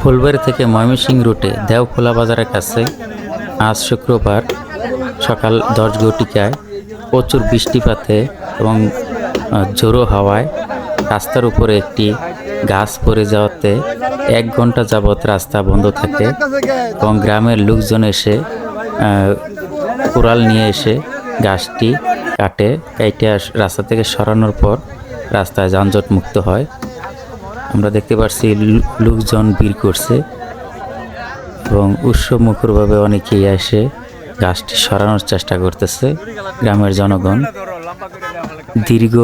ফুলবাড়ি থেকে ময়মনসিংহ রুটে দেওখোলা বাজারের কাছে আজ শুক্রবার সকাল দশ ঘটিকায় প্রচুর বৃষ্টিপাতে এবং ঝোড়ো হাওয়ায় রাস্তার উপরে একটি গাছ পড়ে যাওয়াতে এক ঘণ্টা যাবৎ রাস্তা বন্ধ থাকে এবং গ্রামের লোকজন এসে কুড়াল নিয়ে এসে গাছটি কাটে কেটে রাস্তা থেকে সরানোর পর রাস্তায় যানজট মুক্ত হয়। আমরা দেখতে পাচ্ছি লোকজন ভিড় করছে এবং উৎসব মুখরভাবে অনেকেই এসে গাছটি সরানোর চেষ্টা করতেছে গ্রামের জনগণ। দীর্ঘ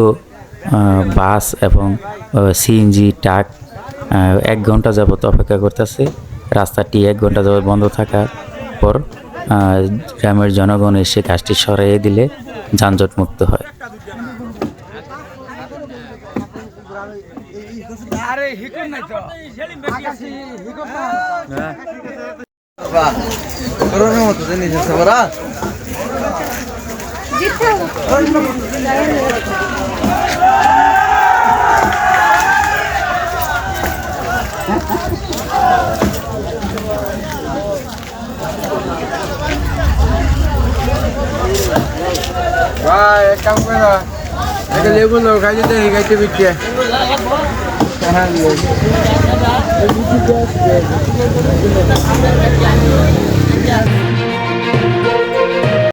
বাস এবং সিএনজি, ট্রাক এক ঘণ্টা যাবত অপেক্ষা করতেছে। রাস্তাটি এক ঘণ্টা যাবত বন্ধ থাকার পর গ্রামের জনগণ এসে গাছটি সরাইয়ে দিলে যানজট মুক্ত হয়। আরে হিকুন নাই তো। না করোনার মতো জিনিস আছে কাম করে না একটা লেবু লো খাইতে দে খাইতে বিচ্ছে হ্যাঁ